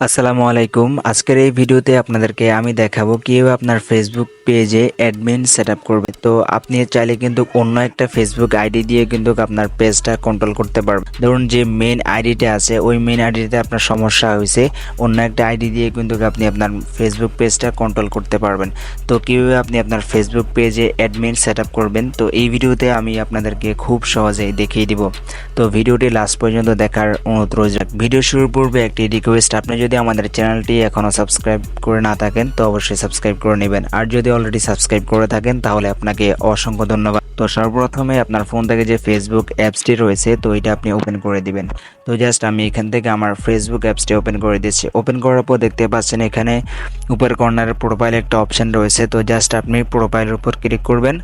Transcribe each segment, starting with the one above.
আসসালামু আলাইকুম। আজকের এই ভিডিওতে আপনাদেরকে আমি দেখাবো কীভাবে আপনার ফেসবুক পেজে অ্যাডমিন সেট করবে। তো আপনি চাইলে কিন্তু অন্য একটা ফেসবুক আইডি দিয়ে কিন্তু আপনার পেজটা কন্ট্রোল করতে পারবেন। ধরুন যে মেন আইডিটা আছে, ওই মেন আইডিতে আপনার সমস্যা হয়েছে, অন্য একটা আইডি দিয়ে কিন্তু আপনি আপনার ফেসবুক পেজটা কন্ট্রোল করতে পারবেন। তো কীভাবে আপনি আপনার ফেসবুক পেজে অ্যাডমিন সেট করবেন, তো এই ভিডিওতে আমি আপনাদেরকে খুব সহজেই দেখিয়ে দিব। তো ভিডিওটি লাস্ট পর্যন্ত দেখার অনুরোধ রয়েছে ভিডিও শুরুর পূর্বে একটি রিকোয়েস্ট আপনি যদি আমাদের চ্যানেলটি এখনও সাবস্ক্রাইব করে না থাকেন, তো অবশ্যই সাবস্ক্রাইব করে নেবেন। আর যদি অলরেডি সাবস্ক্রাইব করে থাকেন, তাহলে আপনাকে অসংখ্য ধন্যবাদ। তো সর্বপ্রথমে আপনার ফোন থেকে যে ফেসবুক অ্যাপসটি রয়েছে, তো এটা আপনি ওপেন করে দিবেন। তো জাস্ট আমি এখান থেকে আমার ফেসবুক অ্যাপসটি ওপেন করে দিচ্ছি। ওপেন করার পর দেখতে পাচ্ছেন এখানে উপর কর্নারে প্রোফাইল একটা অপশন রয়েছে। তো জাস্ট আপনি প্রোফাইলের উপর ক্লিক করবেন।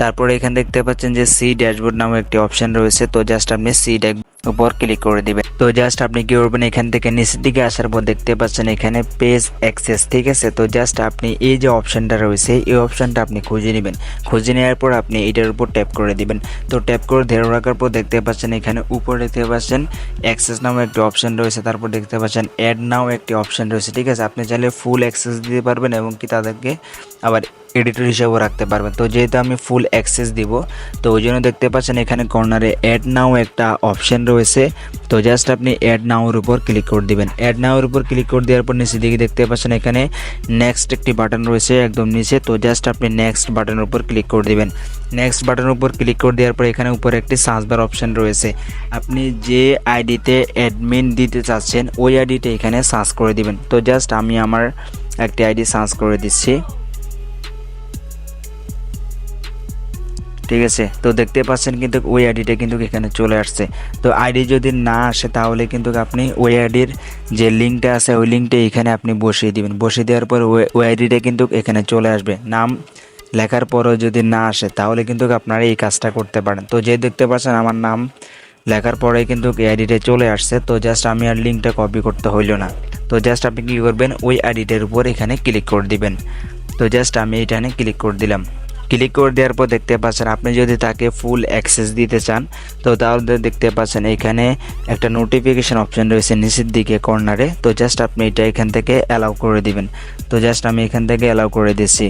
তারপরে এখানে দেখতে পাচ্ছেন যে সি ড্যাশবোর্ড নামে একটি অপশন রয়েছে। তো জাস্ট আপনি সি ড্যাশ উপর ক্লিক করে দিবেন তো জাস্ট আপনি কি করবেন, এখান থেকে নিচের দিকে আসার পর দেখতে পাচ্ছেন এখানে পেজ অ্যাক্সেস ঠিক আছে? তো জাস্ট আপনি এই যে অপশনটা রয়েছে, এই অপশনটা আপনি খুঁজে নেবেন। খুঁজে নেওয়ার পর আপনি এটার উপর ট্যাপ করে দিবেন। তো ট্যাপ করে ধরে রাখার পর দেখতে পাচ্ছেন এখানে উপরে দেখতে পাচ্ছেন অ্যাক্সেস নামে একটি অপশন রয়েছে, তারপর দেখতে পাচ্ছেন অ্যাড নাও একটি অপশন রয়েছে, ঠিক আছে? আপনি চাইলে ফুল অ্যাক্সেস দিতে পারবেন এবং কি তাদেরকে আবার এডিটর হিসেবেও রাখতে পারবেন। তো যেহেতু আমি ফুল অ্যাক্সেস দিব, তো ওই জন্য দেখতে পাচ্ছেন এখানে কর্নারে অ্যাড নাও একটা অপশন রয়েছে। তো জাস্ট আপনি অ্যাড নাওর উপর ক্লিক করে দিবেন। অ্যাড নাওর উপর ক্লিক করে দেওয়ার পর নিচে দিকে দেখতে পাচ্ছেন এখানে নেক্সট একটি বাটন রয়েছে একদম নিচে। তো জাস্ট আপনি নেক্সট বাটনের উপর ক্লিক করে দিবেন। নেক্সট বাটনের উপর ক্লিক করে দেওয়ার পর এখানে উপরে একটি সার্চ বার অপশন রয়েছে। আপনি যে আইডিতে অ্যাডমিন দিতে চাচ্ছেন, ওই আইডিটা এখানে সার্চ করে দিবেন। তো জাস্ট আমি আমার একটি আইডি সার্চ করে দিচ্ছি। ঠিক আছে? তো দেখতে পাচ্ছেন কিন্তু ওই আইডিটা কিন্তু এখানে চলে আসছে। তো আইডি যদি না আসে তাহলে কিন্তু আপনি ওই আইডির যে লিঙ্কটা আছে, ওই লিঙ্কটা এখানে আপনি বসিয়ে দিবেন। বসিয়ে দেওয়ার পর ওই আইডিটা কিন্তু এখানে চলে আসবে। নাম লেখার পরও যদি না আসে তাহলে কিন্তু আপনারা এই কাজটা করতে পারেন। তো যে দেখতে পাচ্ছেন আমার নাম লেখার পরে কিন্তু এই আইডিটা চলে আসছে। তো জাস্ট আমি আর লিঙ্কটা কপি করতে হইল না। তো জাস্ট আপনি কী করবেন? ওই আইডিটার উপর এখানে ক্লিক করে দিবেন। তো জাস্ট আমি এখানে ক্লিক করে দিলাম। ক্লিক করে দেওয়ার পর দেখতে পাচ্ছেন, আপনি যদি তাকে ফুল অ্যাক্সেস দিতে চান, তো তাহলে দেখতে পাচ্ছেন এখানে একটা নোটিফিকেশান অপশন রয়েছে নিচের দিকে কর্নারে তো জাস্ট আপনি এটা এখান থেকে অ্যালাউ করে দিবেন। তো জাস্ট আমি এখান থেকে অ্যালাউ করে দিচ্ছি।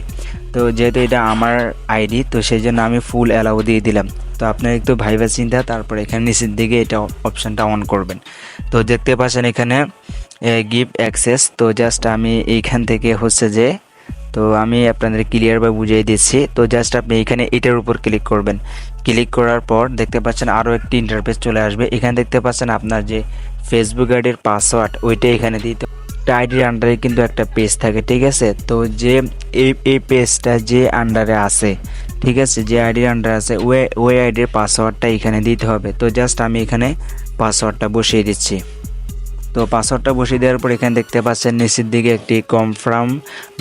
তো যেহেতু এটা আমার আইডি তো সেই জন্য আমি ফুল অ্যালাউ দিয়ে দিলাম। তো আপনার একটু ভাইবা চিন্তা, তারপর এখানে নিচের দিকে এটা অপশানটা অন করবেন। তো দেখতে পাচ্ছেন এখানে গিভ অ্যাক্সেস তো জাস্ট আমি এইখান থেকে হচ্ছে যে তো আমি আপনাদের ক্লিয়ারভাবে বুঝিয়ে দিচ্ছি। তো জাস্ট আপনি এখানে এটার উপর ক্লিক করবেন। ক্লিক করার পর দেখতে পাচ্ছেন আরও একটি ইন্টারফেস চলে আসবে। এখানে দেখতে পাচ্ছেন আপনার যে ফেসবুক আইডির পাসওয়ার্ড ওইটা এখানে দিতে আইডির আন্ডারে কিন্তু একটা পেজ থাকে, ঠিক আছে? তো যে এই এই পেজটা যে আন্ডারে আছে, ঠিক আছে? যে আইডির আন্ডারে আছে, ওই ওই আইডির পাসওয়ার্ডটা এখানে দিতে হবে। তো জাস্ট আমি এখানে পাসওয়ার্ডটা বসিয়ে দিচ্ছি। তো পাসওয়ার্ডটা বসিয়ে দেওয়ার পর এখানে দেখতে পাচ্ছেন নিচের দিকে একটি কনফার্ম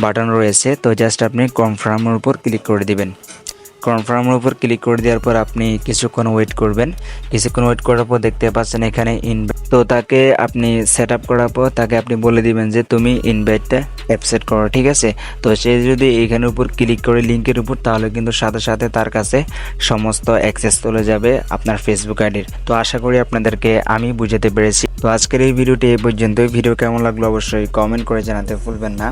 বাটন রয়েছে। তো জাস্ট আপনি কনফার্মের উপর ক্লিক করে দিবেন। কনফার্মের উপর ক্লিক করে দেওয়ার পর আপনি কিছুক্ষণ ওয়েট করবেন। কিছুক্ষণ ওয়েট করার পর দেখতে পাচ্ছেন এখানে ইনভাইট তো তাকে আপনি সেট আপ করার পর তাকে আপনি বলে দিবেন যে তুমি ইনভাইটটা অ্যাপসেট করো, ঠিক আছে? তো সে যদি এখানের উপর ক্লিক করে লিঙ্কের উপর, তাহলে কিন্তু সাথে সাথে তার কাছে সমস্ত অ্যাক্সেস চলে যাবে আপনার ফেসবুক আইডির তো আশা করি আপনাদেরকে আমি বুঝাতে পেরেছি। তো আজকের এই ভিডিওটি এই পর্যন্ত ভিডিও কেমন লাগল অবশ্যই কমেন্ট করে জানাতে ভুলবেন না।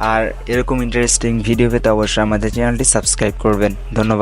আর এরকম ইন্টারেস্টিং ভিডিও পেতে অবশ্যই আমাদের চ্যানেলটি সাবস্ক্রাইব করবেন। ধন্যবাদ।